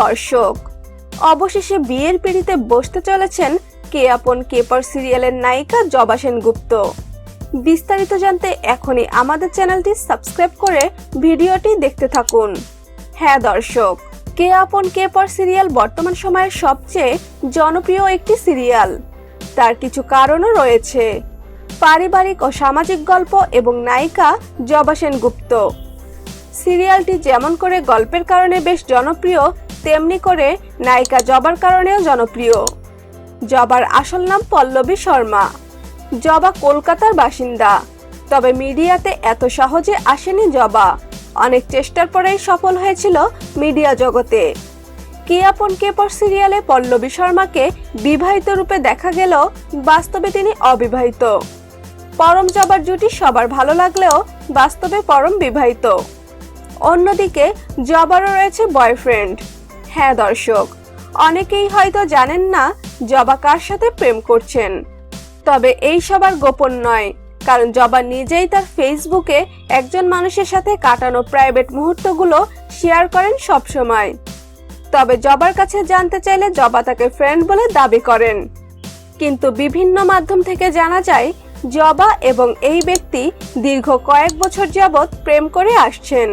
দর্শক, অবশেষে বিয়ের পিড়িতে বসতে চলেছেন কে আপন কেপর সিরিয়ালের নায়িকা জবা সেনগুপ্ত। বিস্তারিত জানতে এখনই আমাদের চ্যানেলটি সাবস্ক্রাইব করে ভিডিওটি দেখতে থাকুন। হ্যাঁ দর্শক, কে আপন কেপর সিরিয়াল বর্তমান সময়ের সবচেয়ে জনপ্রিয় একটি সিরিয়াল। তার কিছু কারণও রয়েছে। পারিবারিক ও সামাজিক গল্প এবং নায়িকা জবা সেনগুপ্ত। সিরিয়ালটি যেমন করে গল্পের কারণে বেশ জনপ্রিয়, তেমনি করে নায়িকা জবার কারণেও জনপ্রিয়। জবার আসল নাম পল্লবী শর্মা। জবা কলকাতার বাসিন্দা। তবে মিডিয়াতে এত সহজে আসেনি জবা। অনেক চেষ্টার পরেই সফল হয়েছিল মিডিয়া জগতে। কি আপন কেপর সিরিয়ালে পল্লবী শর্মাকে বিবাহিত রূপে দেখা গেলেও বাস্তবে তিনি অবিবাহিত। পরম জবার জুটি সবার ভালো লাগলেও বাস্তবে পরম বিবাহিত। অন্যদিকে জবারও রয়েছে বয়ফ্রেন্ড হ্যাঁ দর্শক, অনেকেই হয়তো জানেন না জবা কার সাথে প্রেম করছেন। তবে এই সবার গোপন নয়, কারণ জবা নিজেই তার ফেসবুকে একজন মানুষের সাথে কাটানো প্রাইভেট মুহূর্তগুলো শেয়ার করেন সবসময়। তবে জবার কাছে জানতে চাইলে জবা তাকে ফ্রেন্ড বলে দাবি করেন। কিন্তু বিভিন্ন মাধ্যম থেকে জানা যায়, জবা এবং এই ব্যক্তি দীর্ঘ কয়েক বছর যাবৎ প্রেম করে আসছেন।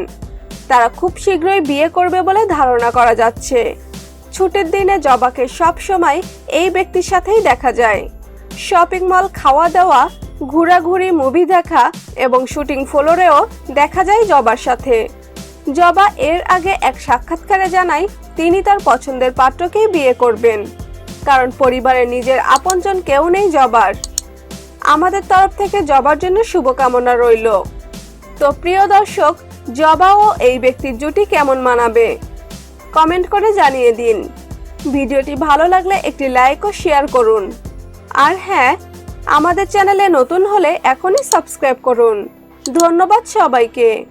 তারা খুব শীঘ্রই বিয়ে করবে বলে ধারণা করা যাচ্ছে। ছুটির দিনে জবাকে সব সময় এই ব্যক্তির সাথেই দেখা যায়। শপিং মল খাওয়া দাওয়া, ঘোরাঘুরি, মুভি দেখা এবং শুটিং ফ্লোরেও দেখা যায় জবার সাথে। জবা এর আগে এক সাক্ষাৎকারে জানায়, তিনি তার পছন্দের পাত্রকেই বিয়ে করবেন, কারণ পরিবারের নিজের আপনজন কেউ নেই জবার। আমাদের তরফ থেকে জবার জন্য শুভকামনা রইল। তো প্রিয় দর্শক জবা ও এই ব্যক্তির জুটি কেমন মানাবে? কমেন্ট করে জানিয়ে দিন। ভিডিওটি ভালো লাগলে একটি লাইক ও শেয়ার করুন। আর হ্যাঁ আমাদের চ্যানেলে নতুন হলে এখনই সাবস্ক্রাইব করুন। ধন্যবাদ সবাইকে।